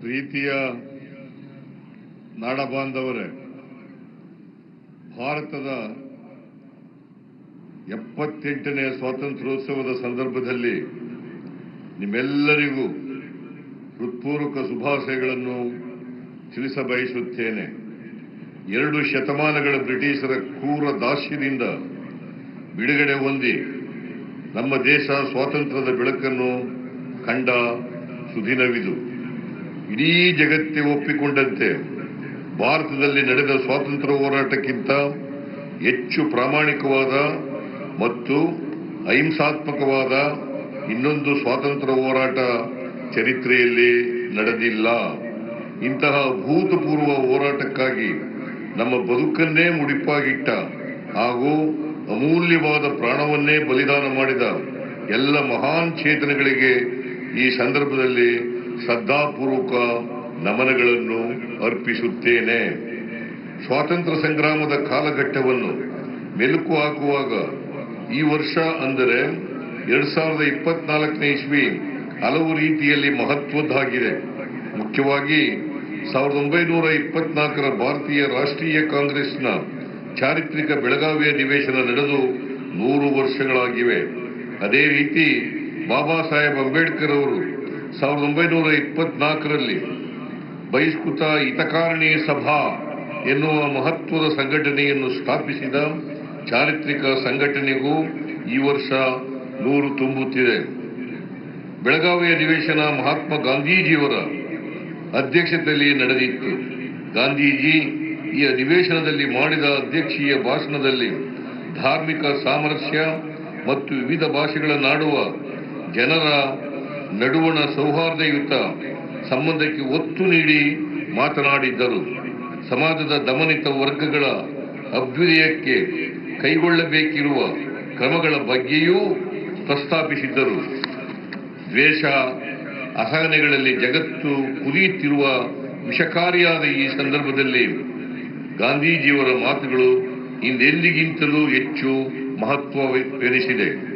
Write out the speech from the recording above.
ಪ್ರೀತಿಯ ನಾಡಬಾಂಧವರೇ, ಭಾರತದ ಎಪ್ಪತ್ತೆಂಟನೇ ಸ್ವಾತಂತ್ರ್ಯೋತ್ಸವದ ಸಂದರ್ಭದಲ್ಲಿ ನಿಮ್ಮೆಲ್ಲರಿಗೂ ಹೃತ್ಪೂರ್ವಕ ಶುಭಾಶಯಗಳನ್ನು ತಿಳಿಸಬಯಸುತ್ತೇನೆ. ಎರಡು ಶತಮಾನಗಳ ಬ್ರಿಟಿಷರ ಕ್ರೂರ ದಾಸ್ಯದಿಂದ ಬಿಡುಗಡೆ ಹೊಂದಿ ನಮ್ಮ ದೇಶ ಸ್ವಾತಂತ್ರ್ಯದ ಬೆಳಕನ್ನು ಕಂಡ ಸುದಿನವಿದು. ಇಡೀ ಜಗತ್ತೇ ಒಪ್ಪಿಕೊಂಡಂತೆ. ಭಾರತದಲ್ಲಿ ನಡೆದ ಸ್ವಾತಂತ್ರ್ಯ ಹೋರಾಟಕ್ಕಿಂತ ಹೆಚ್ಚು ಪ್ರಾಮಾಣಿಕವಾದ ಮತ್ತು ಅಹಿಂಸಾತ್ಮಕವಾದ ಇನ್ನೊಂದು ಸ್ವಾತಂತ್ರ್ಯ ಹೋರಾಟ ಚರಿತ್ರೆಯಲ್ಲಿ ನಡೆದಿಲ್ಲ. ಇಂತಹ ಭೂತಪೂರ್ವ ಹೋರಾಟಕ್ಕಾಗಿ ನಮ್ಮ ಬದುಕನ್ನೇ ಮುಡಿಪಾಗಿಟ್ಟ ಹಾಗೂ ಅಮೂಲ್ಯವಾದ ಪ್ರಾಣವನ್ನೇ ಬಲಿದಾನ ಮಾಡಿದ ಎಲ್ಲ ಮಹಾನ್ ಚೇತನಗಳಿಗೆ ಈ ಸಂದರ್ಭದಲ್ಲಿ ಶ್ರದ್ಧಾಪೂರ್ವಕ ನಮನಗಳನ್ನು ಅರ್ಪಿಸುತ್ತೇನೆ. ಸ್ವಾತಂತ್ರ್ಯ ಸಂಗ್ರಾಮದ ಕಾಲಘಟ್ಟವನ್ನು ಮೆಲುಕು ಹಾಕುವಾಗ ಈ ವರ್ಷ ಅಂದರೆ ಎರಡ್ ಸಾವಿರದ ಇಪ್ಪತ್ನಾಲ್ಕನೇ ಇಸ್ವಿ ಹಲವು ರೀತಿಯಲ್ಲಿ ಮಹತ್ವದ್ದಾಗಿದೆ. ಮುಖ್ಯವಾಗಿ ಸಾವಿರದ ಒಂಬೈನೂರ ಇಪ್ಪತ್ನಾಲ್ಕರ ಭಾರತೀಯ ರಾಷ್ಟ್ರೀಯ ಕಾಂಗ್ರೆಸ್ನ ಚಾರಿತ್ರಿಕ ಬೆಳಗಾವಿ ಅಧಿವೇಶನ ನಡೆದು ನೂರು ವರ್ಷಗಳಾಗಿವೆ. ಅದೇ ರೀತಿ ಬಾಬಾ ಸಾಹೇಬ್ ಅಂಬೇಡ್ಕರ್ ಅವರು ಸಾವಿರದ ಒಂಬೈನೂರ ಇಪ್ಪತ್ನಾಲ್ಕರಲ್ಲಿ ಬಹಿಷ್ಕೃತ ಹಿತಕಾರಣಿ ಸಭಾ ಎನ್ನುವ ಮಹತ್ವದ ಸಂಘಟನೆಯನ್ನು ಸ್ಥಾಪಿಸಿದ ಚಾರಿತ್ರಿಕ ಸಂಘಟನೆಗೂ ಈ ವರ್ಷ ನೂರು ತುಂಬುತ್ತಿದೆ. ಬೆಳಗಾವಿ ಅಧಿವೇಶನ ಮಹಾತ್ಮ ಗಾಂಧೀಜಿಯವರ ಅಧ್ಯಕ್ಷತೆಯಲ್ಲಿ ನಡೆದಿತ್ತು. ಗಾಂಧೀಜಿ ಈ ಅಧಿವೇಶನದಲ್ಲಿ ಮಾಡಿದ ಅಧ್ಯಕ್ಷೀಯ ಭಾಷಣದಲ್ಲಿ ಧಾರ್ಮಿಕ ಸಾಮರಸ್ಯ ಮತ್ತು ವಿವಿಧ ಭಾಷೆಗಳನ್ನಾಡುವ ಜನರ ನಡುವಣ ಸೌಹಾರ್ದಯುತ ಸಂಬಂಧಕ್ಕೆ ಒತ್ತು ನೀಡಿ ಮಾತನಾಡಿದ್ದರು. ಸಮಾಜದ ದಮನಿತ ವರ್ಗಗಳ ಅಭ್ಯುದಯಕ್ಕೆ ಕೈಗೊಳ್ಳಬೇಕಿರುವ ಕ್ರಮಗಳ ಬಗ್ಗೆಯೂ ಪ್ರಸ್ತಾಪಿಸಿದ್ದರು. ದ್ವೇಷ, ಅಸಹನೆಗಳಲ್ಲಿ ಜಗತ್ತು ಕುದಿಯುತ್ತಿರುವ ವಿಷಕಾರಿಯಾದ ಈ ಸಂದರ್ಭದಲ್ಲಿ ಗಾಂಧೀಜಿಯವರ ಮಾತುಗಳು ಇಂದೆಲ್ಲಿಗಿಂತಲೂ ಹೆಚ್ಚು ಮಹತ್ವವೆನಿಸಿದೆ.